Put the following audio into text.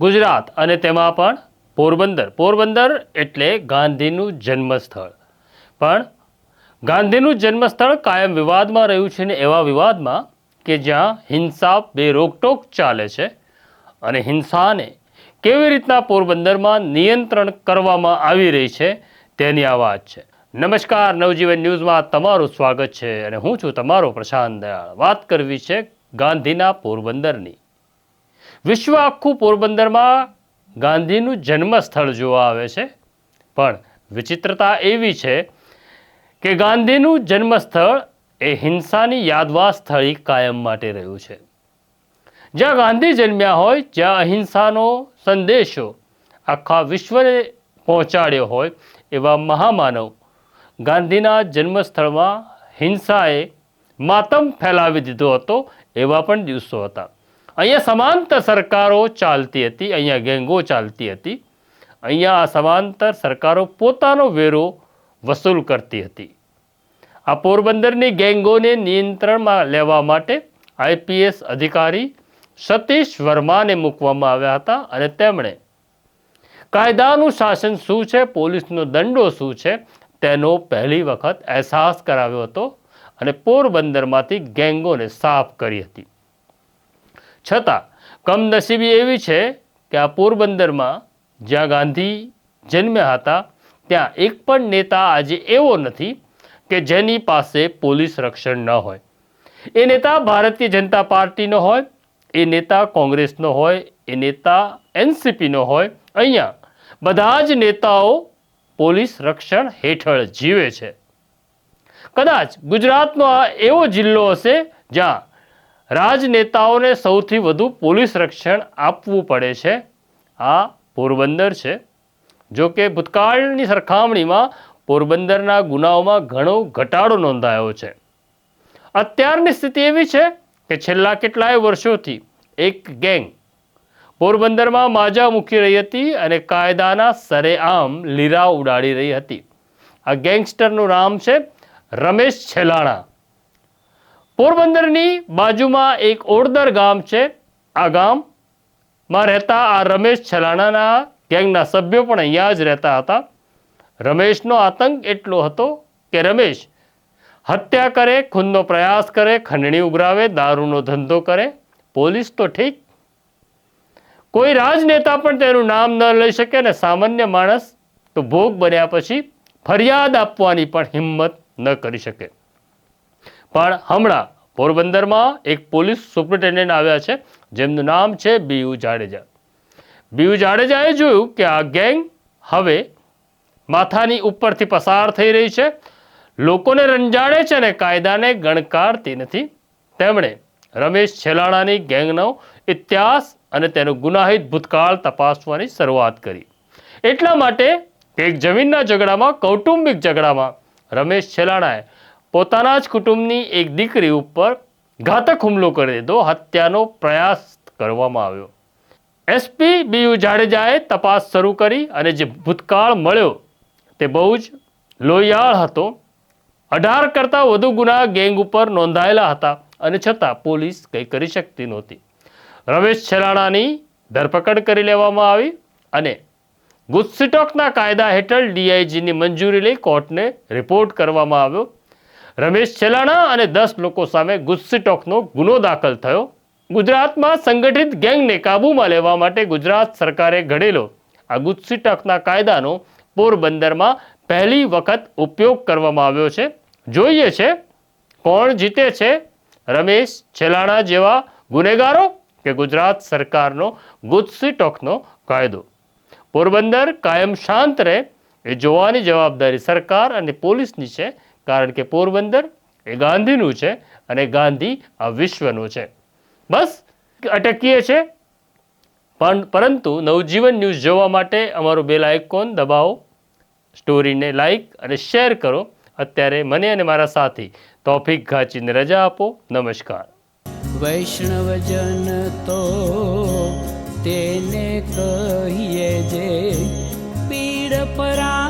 ગુજરાત અને તેમાં પણ પોરબંદર. પોરબંદર એટલે ગાંધીનું જન્મસ્થળ. પણ ગાંધીનું જન્મસ્થળ કાયમ વિવાદમાં રહ્યું છે ને એવા વિવાદમાં કે જ્યાં હિંસા બે રોકટોક ચાલે છે અને હિંસાને કેવી રીતના પોરબંદરમાં નિયંત્રણ કરવામાં આવી રહી છે તેની આ વાત છે. નમસ્કાર, નવજીવન ન્યૂઝમાં તમારું સ્વાગત છે અને હું છું તમારો પ્રશાંત દયાળ. વાત કરવી છે ગાંધીના પોરબંદરની. વિશ્વ આખું પોરબંદરમાં ગાંધીનું જન્મસ્થળ જોવા આવે છે. પણ વિચિત્રતા એવી છે કે ગાંધીનું જન્મસ્થળ એ હિંસાની યાદવા સ્થળી કાયમ માટે રહ્યું છે. જ્યાં ગાંધી જન્મ્યા હોય જ્યાં અહિંસાનો સંદેશો આખા વિશ્વને પહોંચાડ્યો હોય એવા મહામાનવ ગાંધીના જન્મસ્થળમાં હિંસાએ માતમ ફેલાવી દીધો હતો એવા પણ દિવસો હતા. અહીંયા સમાંતર સરકારો ચાલતી હતી, અહીંયા ગેંગો ચાલતી હતી, અહીંયા આ સમાંતર સરકારો પોતાનો વેરો વસૂલ કરતી હતી. આ પોરબંદરની ગેંગોને નિયંત્રણમાં લેવા માટે આઈપીએસ અધિકારી સતીશ વર્માને મૂકવામાં આવ્યા હતા અને તેમણે કાયદાનું શાસન શું છે, પોલીસનો દંડો શું છે, તેનો પહેલી વખત અહેસાસ કરાવ્યો હતો અને પોરબંદરમાંથી ગેંગોને સાફ કરી હતી. છતાં, કમનસીબી એવી છે કે આ પોરબંદરમાં જ્યાં ગાંધી જન્મ્યા હતા, ત્યાં એક પણ નેતા આજે એવો નથી કે જેની પાસે પોલીસ રક્ષણ ન હોય. એ નેતા ભારતીય જનતા પાર્ટીનો હોય, એ નેતા કોંગ્રેસનો હોય, એ નેતા એનસીપીનો હોય, અહીંયા બધા જ નેતાઓ પોલીસ રક્ષણ હેઠળ જીવે છે. કદાચ ગુજરાતનો આ એવો જિલ્લો હશે જ્યાં રાજનેતાઓને સૌથી વધુ પોલીસ રક્ષણ આપવું પડે છે. આ પોરબંદર છે. જો કે ભૂતકાળની સરખામણીમાં પોરબંદરના ગુનાઓમાં ઘણો ઘટાડો નોંધાયો છે. અત્યારની સ્થિતિ એવી છે કે છેલ્લા કેટલાય વર્ષોથી એક ગેંગ પોરબંદરમાં માજા મૂકી રહી હતી અને કાયદાના સરેઆમ લીરા ઉડાડી રહી હતી. આ ગેંગસ્ટરનું નામ છે રમેશ છેલાણા. પોરબંદરની બાજુમાં એક ઓડદર ગામ છે. આ ગામમાં રહેતા આ રમેશ છલાણાના ગેંગના સભ્યો પણ અહીંયા જ રહેતા હતા. રમેશનો આતંક એટલો હતો કે રમેશ હત્યા કરે, ખૂનનો પ્રયાસ કરે, ખંડણી ઉઘરાવે, દારૂનો ધંધો કરે. પોલીસ તો ઠીક. કોઈ રાજનેતા પણ તેનું નામ ન લઈ શકે ને સામાન્ય માણસ તો ભોગ બન્યા પછી ફરિયાદ આપવાની પણ હિંમત ન કરી શકે. પણ હમણાં પોરબંદરમાં એક પોલીસ સુપ્રિન્ટેન્ડન્ટ આવ્યા છે, જેમનું નામ છે બીયુ જાડેજા. બીયુ જાડેજાએ જોયું કે આ ગેંગ હવે માથાની ઉપરથી પસાર થઈ રહી છે. લોકોને રંજાડે છે અને કાયદાને ગણકારતી નથી. તેમણે રમેશ છેલાણાની ગેંગનો ઇતિહાસ અને તેનો ગુનાહિત ભૂતકાળ તપાસવાની શરૂઆત કરી. એટલા માટે એક જમીનના ઝઘડામાં, કૌટુંબિક ઝઘડામાં રમેશ છેલાણાએ પોતાના જ કુટુંબની એક દીકરી ઉપર ઘાતક હુમલો કરી દીધો. હત્યાનો પ્રયાસ કરવામાં આવ્યો. એસપી બીયુ જાડેજાએ તપાસ શરૂ કરી અને જે ભૂતકાળ મળ્યો તે બહુ જ લોહિયાળ હતો. અઢાર કરતાં વધુ ગુના ગેંગ ઉપર નોંધાયેલા હતા અને છતાં પોલીસ કંઈ કરી શકતી નહોતી. રમેશ છેલાણાની ધરપકડ કરી લેવામાં આવી અને ગુસ્સીટોકના કાયદા હેઠળ ડીઆઈજીની મંજૂરી લઈ કોર્ટને રિપોર્ટ કરવામાં આવ્યો. રમેશ છેલાણા અને દસ લોકો સામે ગુસ્સીટોકનો ગુનો દાખલ થયો. ગુજરાતમાં સંગઠિત ગેંગને કાબૂમાં લેવા માટે ગુજરાત સરકારે ઘડેલો. આ ગુસ્સીટોકના કાયદાનો પોરબંદરમાં પહેલી વખત ઉપયોગ કરવામાં આવ્યો છે. જોઈએ છે, કોણ જીતે છે? રમેશ છેલાણા જેવા ગુનેગારો કે ગુજરાત સરકારનો ગુસ્સીટોકનો કાયદો? પોરબંદર કાયમ શાંત રહે એ જોવાની જવાબદારી સરકાર અને પોલીસની છે. કારણ કે પોરબંદર એ ગાંધીનું છે અને ગાંધી આ વિશ્વનું છે. બસ, અટકીએ છે પણ, પરંતુ નવજીવન ન્યૂઝ જોવા માટે અમારો બેલ આઇકોન દબાવો. સ્ટોરીને લાઇક અને શેર કરો. અત્યારે મને અને મારા સાથી તોફિક ઘાચીને રજા આપો. નમસ્કાર. વૈષ્ણવજન તો તેને કહીએ જે પીડ પરા